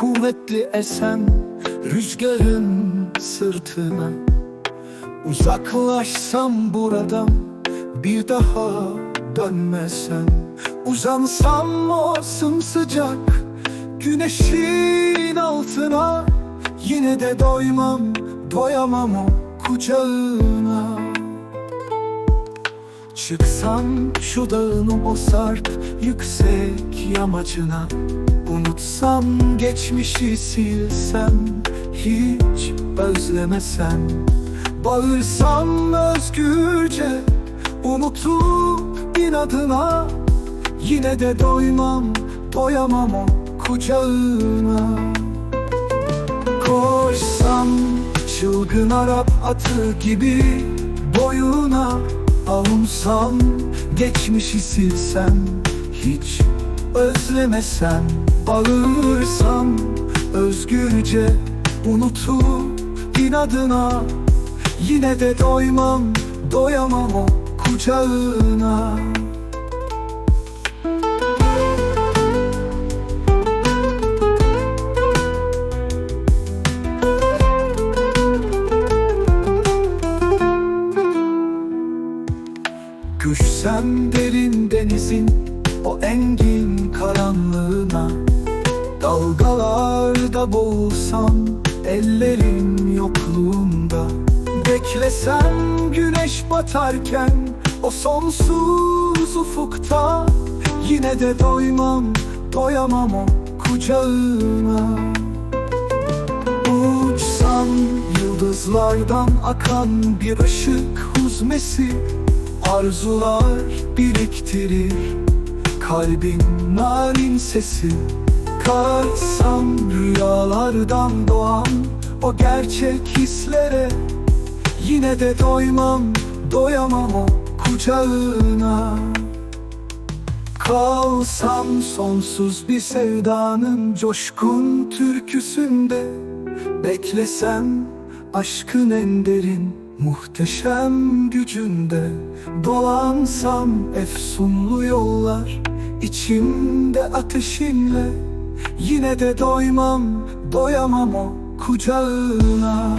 Kuvvetli esen rüzgarın sırtına. Uzaklaşsam buradan bir daha dönmesem Uzansam o sımsıcak güneşin altına. Yine de doymam, doyamam o kucağına. Çıksam şu dağın o sarp yüksek yamacına Unutsam geçmişi silsem hiç özlemesem. Bağırsam özgürce unutup inadına Yine de doymam doyamam o kucağına. Koşsam çılgın Arap atı gibi boyuna Avunsam geçmişi silsem hiç özlemesem Bağırsam özgürce unutup inadına. Yine de doymam doyamam o kucağına. Düşsem derin denizin o engin Dalgalarda boğulsam ellerin yokluğunda. Beklesem güneş batarken o sonsuz ufukta. Yine de doymam, doyamam o kucağına Uçsam yıldızlardan akan bir ışık huzmesi Arzular biriktirir. Kalbin narin sesi Kalksam rüyalardan doğan o gerçek hislere Yine de doymam, doyamam o kucağına. Kalsam sonsuz bir sevdanın coşkun türküsünde Beklesem aşkın en derin muhteşem gücünde Dolansam efsunlu yollar içimde ateşinle Yine de doymam, doyamam o kucağına